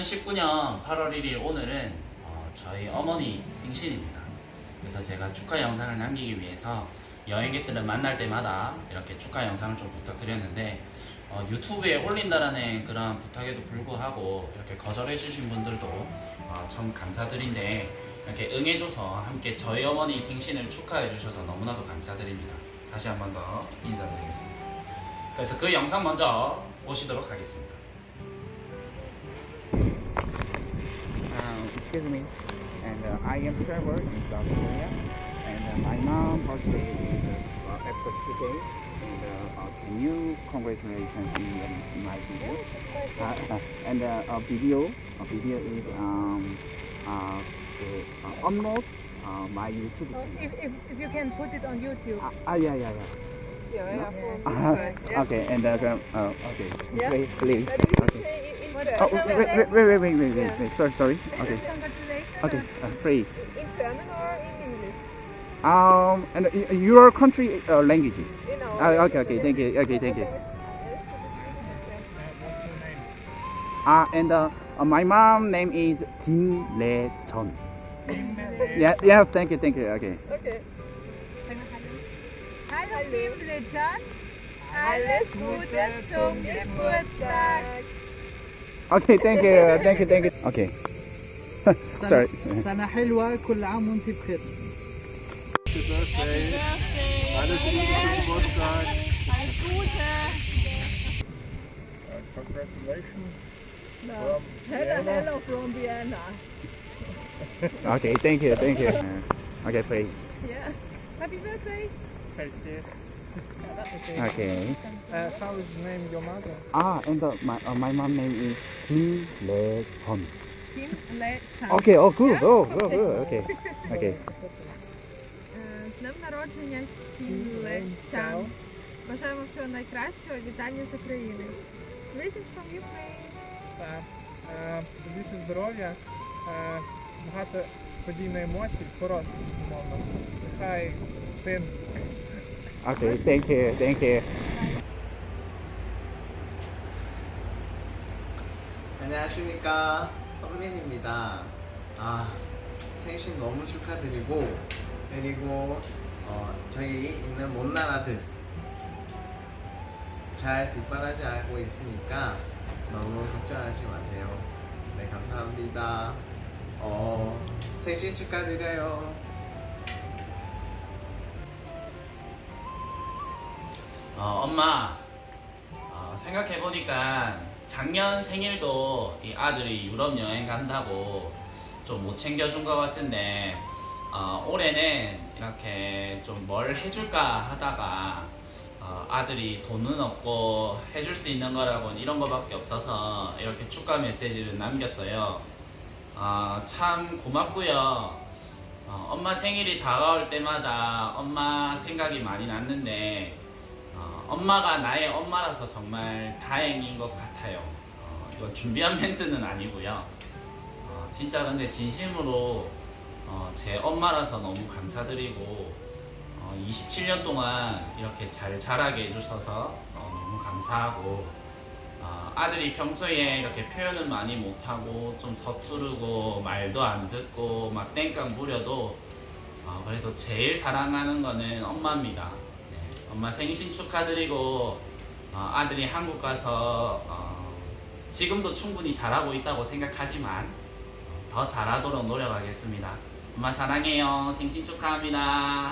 2019년 8월 1일 오늘은 어, 저희 어머니 생신입니다. 그래서 제가 축하 영상을 남기기 위해서 여행객들을 만날 때마다 이렇게 축하 영상을 좀 부탁드렸는데 어, 유튜브에 올린다라는 그런 부탁에도 불구하고 이렇게 거절해 주신 분들도 어, 참 감사드린데 이렇게 응해줘서 함께 저희 어머니 생신을 축하해 주셔서 너무나도 감사드립니다. 다시 한 번 더 인사드리겠습니다. 그래서 그 영상 먼저 보시도록 하겠습니다. And uh, I am Trevor in South Korea. And uh, my mom birthday is uh, after today. And uh, can you congratulations in uh, my video? Yes, and uh, a video, a video is um, uh, uh, upload my YouTube oh, channel. If, if, if, you can put it on YouTube. Ah, ah yeah, yeah, yeah. Yeah, uh-huh. yeah, no? yeah. yeah. okay, and uh, uh, okay, yeah. please. please. Okay. Oh, wait, wait, wait, wait, wait, wait, wait, sorry, sorry. Okay okay, uh, please. In German or in English? Um, and uh, your country uh, language. You know. Ah, okay, okay, thank you, okay, thank you. Ah, and uh, uh, my mom name is Kim Le Chon. Yeah, yes, thank you, thank you. Okay. Okay. Hallo liebe John. Alles Gute zum Geburtstag. Okay, thank you, thank you, thank you. Okay. sorry. سنة حلوة كل عام وانت بخير Congratulations. No. Hello, hello from Vienna. Okay, thank you, thank you. Uh, okay, please. Yeah. Happy birthday. Okay. uh, How is the name your mother? Ah, and uh, my uh, my mom name is Kim Le Chon. Kim Le Chan. Okay, oh good, oh good, good. Okay, okay. Е, З днем народження Кім Ле Чан. Бажаємо всього найкращого. Вітання з України. Greetings from Ukraine. Так. Е, Більше здоров'я, е, багато подій на емоцій, хороших, безумовно. Нехай син Okay, thank you, thank you. 안녕하십니까 선민입니다. 아 생신 너무 축하드리고 그리고 어, 저희 있는 먼 나라들 잘 뒷바라지 알고 있으니까 너무 걱정하지 마세요. 네 감사합니다. 어 생신 축하드려요. 어, 엄마, 어, 생각해보니까 작년 생일도 이 아들이 유럽 여행 간다고 좀 못 챙겨준 것 같은데, 어, 올해는 이렇게 좀 뭘 해줄까 하다가, 어, 아들이 돈은 없고 해줄 수 있는 거라고는 이런 거밖에 없어서 이렇게 축하 메시지를 남겼어요. 어, 참 고맙고요. 어, 엄마 생일이 다가올 때마다 엄마 생각이 많이 났는데, 어, 엄마가 나의 엄마라서 정말 다행인 것 같아요. 어, 이건 준비한 멘트는 아니고요. 어, 진짜 근데 진심으로 어, 제 엄마라서 너무 감사드리고 어, 27년 동안 이렇게 잘 자라게 해주셔서 어, 너무 감사하고 어, 아들이 평소에 이렇게 표현은 많이 못하고 좀 서투르고 말도 안 듣고 막 땡깡 부려도 어, 그래도 제일 사랑하는 거는 엄마입니다. 네, 엄마 생신 축하드리고 어, 아들이 한국 가서 어, 지금도 충분히 잘하고 있다고 생각하지만 어, 더 잘하도록 노력하겠습니다. 엄마 사랑해요. 생신 축하합니다.